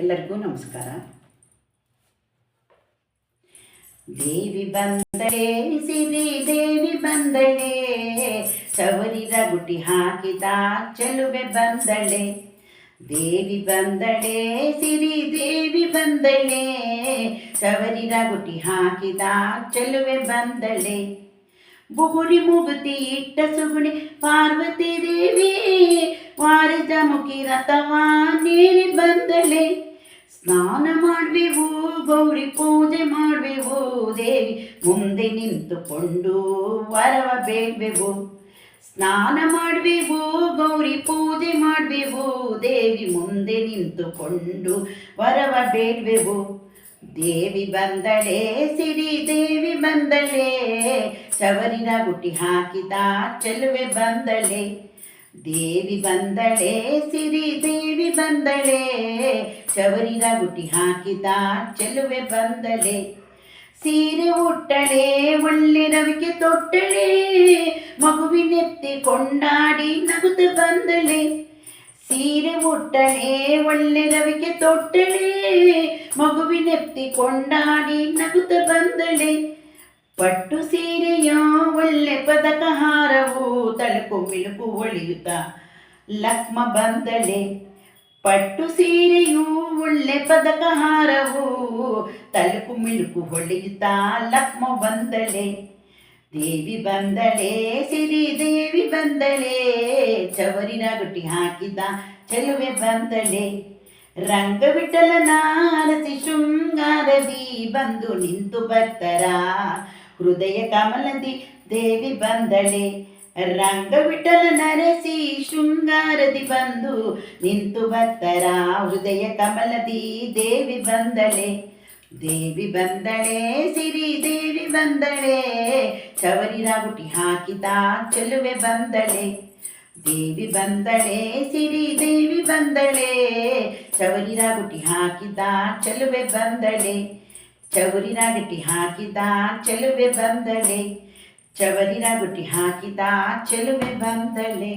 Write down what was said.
ಎಲ್ಲರಿಗೂ ನಮಸ್ಕಾರ. ದೇವಿ ಬಂದಳೆ, ಸಿರಿ ದೇವಿ ಬಂದಳೆ, ಸವರಿದ ಗುಟ್ಟಿ ಹಾಕಿದ ಚೆಲುವೆ ಬಂದಳೆ. ದೇವಿ ಬಂದಳೆ, ಸಿರಿ ದೇವಿ ಬಂದಳೆ, ಸವರಿದ ಗುಟ್ಟಿ ಹಾಕಿದ ಚೆಲುವೆ ಬಂದಳೆ. ಬುಗುಡಿ ಮುಗುತಿ ಇಟ್ಟ ಸುಗುಣಿ, ಪಾರ್ವತಿ ದೇವಿ, ವಾರದ ಮುಖಿ ರಥವಾ ನೀರಿ ಬಂದಳೆ. ಸ್ನಾನ ಮಾಡುವೆವು ಗೌರಿ ಪೂಜೆ ಮಾಡುವೆವು ದೇವಿ. ಮುಂದೆ ನಿಂತುಕೊಂಡು ವರವ ಬೇಡ್ವೆವು ಸ್ನಾನ ಮಾಡುವೆವು ಗೌರಿ ಪೂಜೆ ಮಾಡುವೆವು ದೇವಿ. ಮುಂದೆ ನಿಂತುಕೊಂಡು ವರವ ಬೇಡ್ವೆವು ದೇವಿ ಬಂದಳೆ, ಸಿರಿ ದೇವಿ ಬಂದಳೆ. ಚವರಿನ ಗುಟ್ಟಿ ಹಾಕಿದ, ಚೆಲುವೆ ಬಂದಳೆ. ದೇವಿ ಬಂದಳೆ, ಸಿರಿ ದೇವಿ ಬಂದಳೆ ಚವರಿನ ಗುಟ್ಟಿ ಹಾಕಿದ ಚೆಲುವೆ ಬಂದಳೆ. ಸೀರೆ ಉಟ್ಟಳೆ, ಒಳ್ಳೆ ರವಿಕೆ ತೊಟ್ಟಳೆ ಮಗುವಿನೆತ್ತಿ ಕೊಂಡಾಡಿ ನಗುತ್ತ ಬಂದಳೆ. ಸೀರೆ ಉಟ್ಟಳೆ, ಒಳ್ಳೆ ರವಿಕೆ ತೊಟ್ಟಳೆ ಮಗುವಿನೆತ್ತಿ ಕೊಂಡಾಡಿ ನಗುತ್ತ ಬಂದಳೆ. ಪಟ್ಟು ಸೀರೆಯ ಒಳ್ಳೆ ಪದಕ ಹಾರವು ಬಿಳುಪು ಒಳಿಯುತ್ತ ಲಕ್ಮ ಬಂದಳೆ, ಪಟ್ಟು ಸೀರೆಯು ಒಳ್ಳೆ ಪದಕ ಹಾರವು ತಲುಪು ಮಿಳುಕು ಹೊಳೆಯುತ್ತ. ಲಕ್ಮ ಬಂದಳೆ, ದೇವಿ ಬಂದಳೆ, ಸಿರಿ ದೇವಿ ಬಂದಳೆ, ಚವರಿನ ಗುಟ್ಟಿ ಹಾಕಿದ ಚೆಲುವೆ ಬಂದಳೆ. ರಂಗವಿಠಲನ ಅರಸಿ ಶೃಂಗಾರದಿ ಬಂದು ನಿಂತು ಬರ್ತರ ಹೃದಯ ಕಮಲದಿ ದೇವಿ ಬಂದಳೆ ರಂಗವಿಠಲ ನರಸಿ ಶೃಂಗಾರದಿ ಬಂದು ನಿಂತು ಭಕ್ತರ ಹೃದಯ ಕಮಲದಿ ದೇವಿ ಬಂದಳೆ. ದೇವಿ ಬಂದಳೆ, ಸಿರಿ ದೇವಿ ಬಂದಳೆ ಚವರಿನ ಗುಟಿ ಹಾಕಿದ ಚೆಲುವೆ ಬಂದಳೆ. ದೇವಿ ಬಂದಳೆ, ಸಿರಿ ದೇವಿ ಬಂದಳೆ ಚವರಿನ ಗುಟಿ ಹಾಕಿದ ಚೆಲುವೆ ಬಂದಳೆ. ಚವರಿನ ಗಟ್ಟಿ ಹಾಕಿದ ಚೆಲುವೆ ಬಂದಳೆ. ಚವರಿನ ಗುಟಿ ಹಾಕಿದ ಚೆಲುವೆ ಬಂದಳೆ